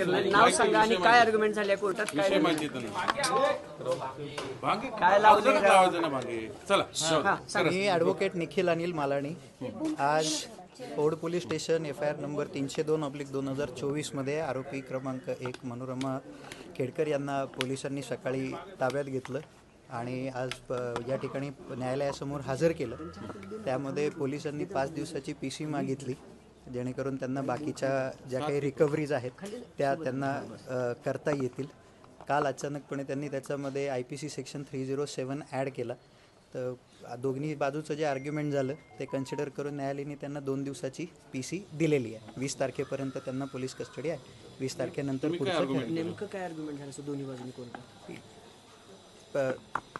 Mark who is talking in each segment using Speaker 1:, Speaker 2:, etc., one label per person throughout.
Speaker 1: नाव सांगा आणि काय आर्ग्युमेंट झाले कोर्टात? काय
Speaker 2: माहिती भांगे?
Speaker 1: काय लावले
Speaker 2: भांगे. चला
Speaker 1: हा
Speaker 3: मी ॲडव्होकेट निखिल अनिल मालाणी. आज Paud police station F I R number तीनशे दोन ऑब्लिक दोन हजार चोवीसमध्ये आरोपी क्रमांक एक मनोरमा खेडकर यांना पोलिसांनी सकाळी ताब्यात घेतलं आणि आज या ठिकाणी न्यायालयासमोर हजर केलं. त्यामध्ये पोलिसांनी पाच दिवसाची पी सी मागितली. जेणेकरून त्यांना बाकीच्या ज्या काही रिकव्हरीज आहेत त्या त्यांना करता येतील. काल अचानकपणे त्यांनी त्याच्यामध्ये I P C section three zero seven add केला. तर दोन्ही बाजूचं जे आर्ग्युमेंट झालं ते कन्सिडर करून न्यायालयाने त्यांना दोन दिवसाची पी सी दिलेली आहे. वीस तारखेपर्यंत त्यांना पोलीस कस्टडी आहे. वीस तारखेनंतर पुढचं.
Speaker 1: नेमकं काय आर्ग्युमेंट झालं? असं दोन्ही बाजूनी
Speaker 3: प-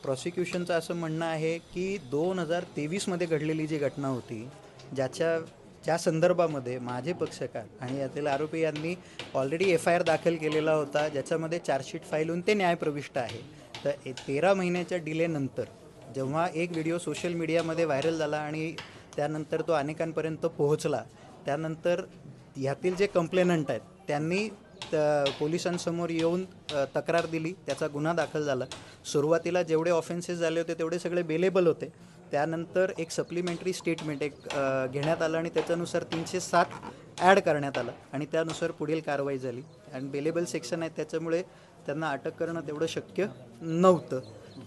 Speaker 3: प्रॉसिक्युशनचं असं म्हणणं आहे की दोन हजार तेवीसमध्ये घडलेली जी घटना होती ज्याच्या ज्या संदर्भामध्ये माझे पक्षकार आणि यातील आरोपी यांनी ऑलरेडी एफ आय आर दाखल केलेला होता ज्याच्यामध्ये चार्जशीट फाईल होऊन ते न्यायप्रविष्ट आहे. तर तेरा महिन्याच्या डिलेनंतर जेव्हा एक व्हिडिओ सोशल मीडियामध्ये व्हायरल झाला आणि त्यानंतर तो अनेकांपर्यंत पोहोचला त्यानंतर ह्यातील जे कंप्लेनंट आहेत त्यांनी त- पोलिसांसमोर येऊन तक्रार दिली त्याचा गुन्हा दाखल झाला. सुरुवातीला जेवढे ऑफेन्सेस झाले होते तेवढे सगळे बेलेबल होते. त्यानंतर एक सप्लिमेंटरी स्टेटमेंट एक घेण्यात आलं आणि त्याच्यानुसार तीनशे सात ॲड करण्यात आलं आणि त्यानुसार पुढील कारवाई झाली. आणि बेलेबल सेक्शन आहे त्याच्यामुळे त्यांना अटक करणं तेवढं शक्य नव्हतं.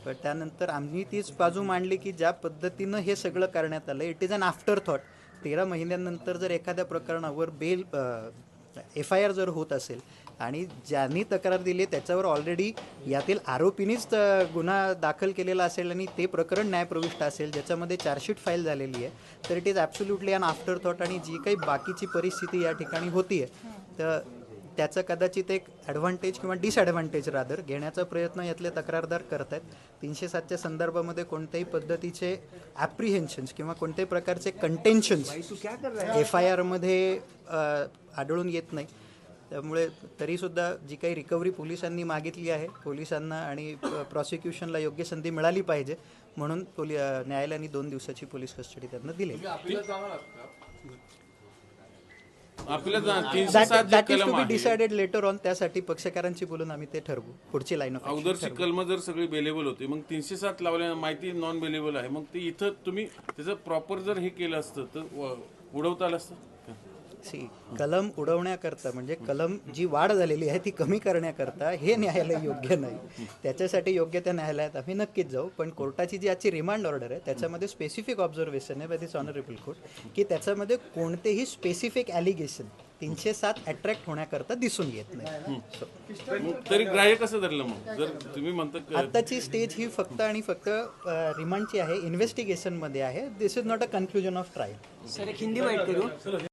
Speaker 3: पण त्यानंतर आम्ही तीच बाजू मांडली की ज्या पद्धतीनं हे सगळं करण्यात आलं it is an afterthought तेरा महिन्यानंतर जर एखाद्या प्रकरणावर बेल एफ आय आर जर होत असेल आणि ज्यांनी तक्रार दिली त्याच्यावर ऑलरेडी यातील आरोपीनीच गुन्हा दाखल केलेला असेल आणि ते प्रकरण न्यायप्रविष्ट असेल ज्याच्यामध्ये चार्जशीट फाईल झालेली आहे तर it is absolutely an afterthought आणि जी काही बाकीची परिस्थिती या ठिकाणी होती आहे तर त्याचं कदाचित एक ॲडव्हान्टेज किंवा डिसॲडव्हान्टेज रादर घेण्याचा प्रयत्न यातले तक्रारदार करत आहेत तीनशे सातच्या संदर्भामध्ये कोणत्याही पद्धतीचे ॲप्रिहेन्शन्स किंवा कोणत्याही प्रकारचे कंटेन्शन्स एफ आय आरमध्ये आढळून येत नाही. त्यामुळे तरीसुद्धा जी काही रिकव्हरी पोलिसांनी मागितली आहे पोलिसांना आणि प्रॉसिक्युशनला योग्य संधी मिळाली पाहिजे म्हणून पोलि न्यायालयाने दोन दिवसाची पोलीस कस्टडी त्यांना दिली. डिसाइडेड लेटर ऑन त्यासाठी पक्षकारांची बोलून आम्ही ते ठरवू पुढची लाईन ऑफ
Speaker 2: अवदरची कलम जर सगळी बेलेबल होती मग तीनशे सात लावल्या माहिती नॉन बेलेबल आहे. मग ते इथं तुम्ही त्याचं प्रॉपर जर हे केलं असतं तर उडवता आलं असतं?
Speaker 3: सी कलम उडवण्याकरता म्हणजे कलम जी वाढ झालेली आहे ती कमी करण्याकरता हे न्यायालय योग्य नाही. त्याच्यासाठी योग्य त्या न्यायालयात आम्ही नक्कीच जाऊ पण कोर्टाची जी आजची रिमांड ऑर्डर आहे त्याच्यामध्ये स्पेसिफिक ऑब्झर्वेशन आहे बाय दिस ऑनरेबल कोर्ट की त्याच्यामध्ये कोणतेही स्पेसिफिक ॲलिगेशन तीनशे सात अट्रॅक्ट होण्याकरता दिसून येत नाही.
Speaker 2: तरी ग्राह्य कसं धरलं मग? जर तुम्ही म्हणता
Speaker 3: आत्ताची स्टेज ही फक्त आणि फक्त रिमांडची आहे इन्व्हेस्टिगेशनमध्ये आहे. This is not a conclusion of trial
Speaker 1: sir एक हिंदी वाईट करू.